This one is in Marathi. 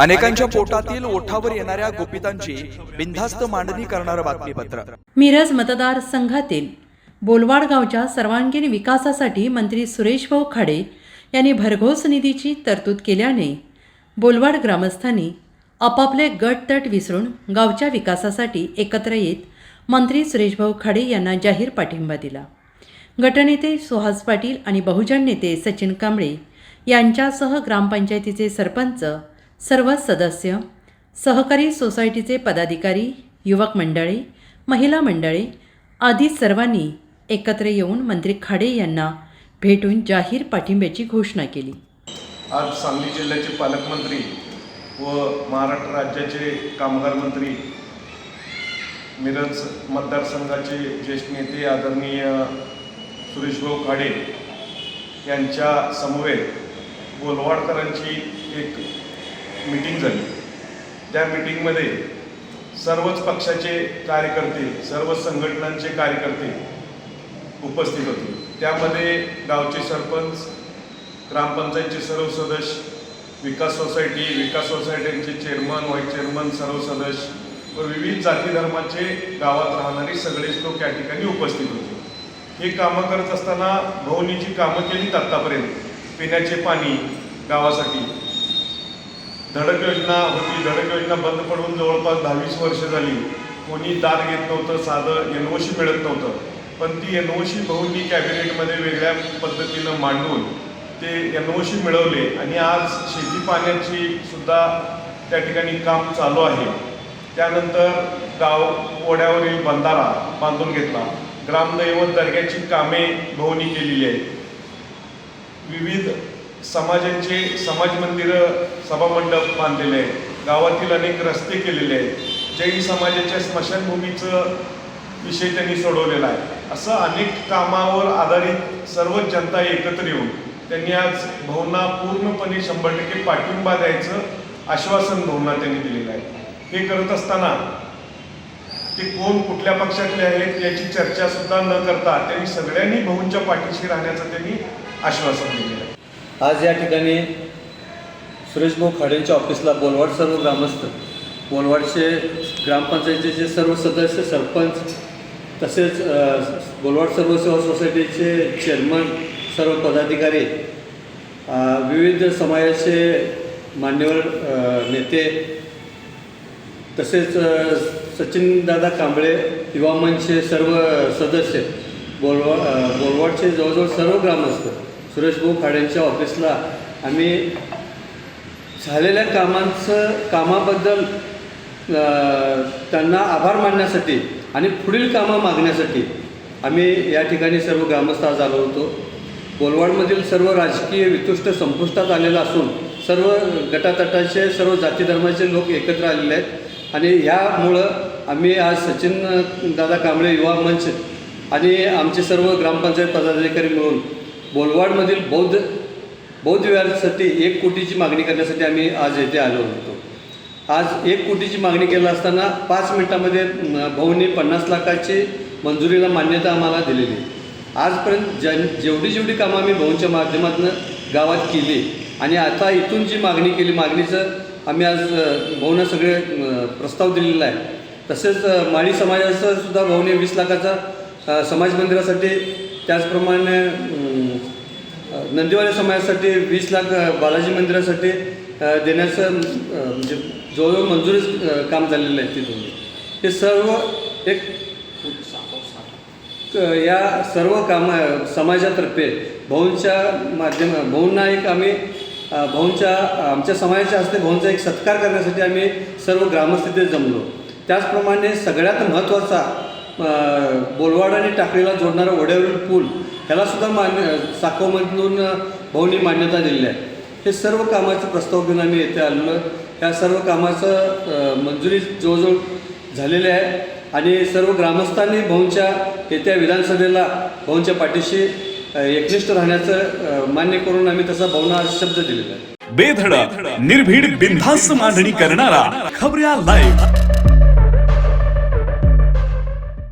अनेकांच्या पोटातील ओठावर येणाऱ्या गोपितांची बिनधास्त मांडणी करणारं बातमीपत्र. मिरज मतदारसंघातील बोलवाड गावच्या सर्वांगीण विकासासाठी मंत्री सुरेशभाऊ खाडे यांनी भरघोस निधीची तरतूद केल्याने बोलवाड ग्रामस्थांनी आपापले गटतट विसरून गावच्या विकासासाठी एकत्र येत मंत्री सुरेशभाऊ खाडे यांना जाहीर पाठिंबा दिला. गटनेते सुहास पाटील आणि बहुजन नेते सचिन कांबळे यांच्यासह ग्रामपंचायतीचे सरपंच सर्व सदस्य सहकारी सोसायटीचे पदाधिकारी युवक मंडळी महिला मंडळी आदी सर्वांनी एकत्र येऊन मंत्री खाडे यांना भेटून जाहीर पाठिंब्याची घोषणा केली. आज सांगली जिल्ह्याचे पालकमंत्री व महाराष्ट्र राज्याचे कामगार मंत्री मिरज मतदारसंघाचे ज्येष्ठ नेते आदरणीय सुरेशभाऊ खाडे यांच्या समवेत गोलवाडकरांची एक मीटिंग झाली. त्या मीटिंगमध्ये सर्वच पक्षाचे कार्यकर्ते सर्व संघटनांचे कार्यकर्ते उपस्थित होते. त्यामध्ये गावचे सरपंच ग्रामपंचायतचे सर्व सदस्य विकास सोसायटी विकास सोसायटींचे चेअरमन व्हाईस चेअरमन सर्व सदस्य व विविध जाती धर्माचे गावात राहणारे सगळेच लोक या ठिकाणी उपस्थित होते. हे कामं करत असताना भवनीची कामं केलीत आत्तापर्यंत पिण्याचे पाणी गावासाठी. धडक योजना होती. धडक योजना बंद पडून जवळपास दहावीस वर्ष झाली. कोणी दाद घेत नव्हतं साधं एन मिळत नव्हतं. पण ती एन ओ सी भाऊंनी कॅबिनेटमध्ये वेगळ्या पद्धतीनं मांडून ते एन ओ सी मिळवले. आणि आज शेती पाण्याची सुद्धा त्या ठिकाणी काम चालू आहे. त्यानंतर गाव ओढ्यावरील बंधारा बांधून घेतला. ग्रामदैवत दर्ग्याची कामे भाऊनी केलेली आहेत. विविध समाजांचे समाज मंदिरं सभामंडप बांधलेले आहेत. गावातील अनेक रस्ते केलेले आहेत. जैन समाजाच्या स्मशानभूमीचं विषय त्यांनी सोडवलेला आहे. असं अनेक कामावर आधारित सर्व जनता एकत्र येऊन त्यांनी आज भवना पूर्णपणे शंभर टक्के पाठिंबा द्यायचं आश्वासन भवना त्यांनी दिलेलं आहे. हे करत असताना ते कोण कुठल्या पक्षातले आहेत याची चर्चा सुद्धा न करता त्यांनी सगळ्यांनी भाऊंच्या पाठीशी राहण्याचं त्यांनी आश्वासन दिले आज या ठिकाणी सुरेशभाऊ खाडेंच्या ऑफिसला बोलवाड सर्व ग्रामस्थ बोलवाडचे ग्रामपंचायतीचे सर्व सदस्य सरपंच तसेच बोलवाड सर्व सेवा सोसायटीचे चेअरमन सर्व पदाधिकारी विविध समाजाचे मान्यवर नेते तसेच सचिनदादा कांबळे युवा मंचचे सर्व सदस्य बोलवा बोलवाडचे जवळजवळ सर्व ग्रामस्थ सुरेशभाऊ खाड्यांच्या ऑफिसला आम्ही झालेल्या कामांचं कामाबद्दल त्यांना आभार मानण्यासाठी आणि पुढील कामं मागण्यासाठी आम्ही या ठिकाणी सर्व ग्रामस्थ आज आलो होतो. बोलवाडमधील सर्व राजकीय वितुष्ट संपुष्टात आलेलं असून सर्व गटातटाचे सर्व जाती धर्माचे लोक एकत्र आलेले आहेत. आणि ह्यामुळं आम्ही आज सचिन दादा कांबळे युवा मंच आणि आमचे सर्व ग्रामपंचायत पदाधिकारी मिळून बोलवाडमधील बौद्ध बौद्ध विहारासाठी एक कोटीची मागणी करण्यासाठी आम्ही आज येथे आलो होतो. आज एक कोटीची मागणी केली असताना पाच मिनिटामध्ये भाऊंनी पन्नास लाखाची मंजुरीला मान्यता आम्हाला दिलेली. आजपर्यंत ज्या जेवढी जेवढी कामं आम्ही भाऊंच्या माध्यमातून गावात केली आणि आता इथून जी मागणी केली मागणीचं आम्ही आज भाऊंना सगळे प्रस्ताव दिलेला आहे. तसेच माळी समाजाचं सुद्धा भाऊने वीस लाखाचा समाज मंदिरासाठी त्याचप्रमाणे अम, नंदीवाले समाजासाठी वीस लाख बालाजी मंदिरासाठी देण्याचं म्हणजे जवळजवळ मंजुरीच काम झालेलं आहे तिथून. हे सर्व एक या सर्व कामा समाजातर्फे भाऊंच्या माध्यम भाऊंना एक आम्ही भाऊंच्या आमच्या समाजाच्या हस्ते भाऊंचा एक सत्कार करण्यासाठी आम्ही सर्व ग्रामस्थितीत जमलो. त्याचप्रमाणे सगळ्यात महत्त्वाचा बोलवाड आणि टाकळीला जोडणारा ओढ्यावरील पूल ह्यालासुद्धा मान्य साकोमधून भाऊंनी मान्यता दिलेली आहे. हे सर्व कामाचे प्रस्ताव घेऊन आम्ही येथे आलेलो ह्या या सर्व कामाचं मंजुरी जवळजवळ झालेली आहे. आणि सर्व ग्रामस्थांनी भाऊंच्या येत्या विधानसभेला भाऊंच्या पाठीशी एकनिष्ठ राहण्याचं मान्य करून आम्ही तसा भाऊना शब्द दिलेला आहे. बेधडक निर्भीड बिनधास्त मांडणी करणारा खबऱ्या लाईव्ह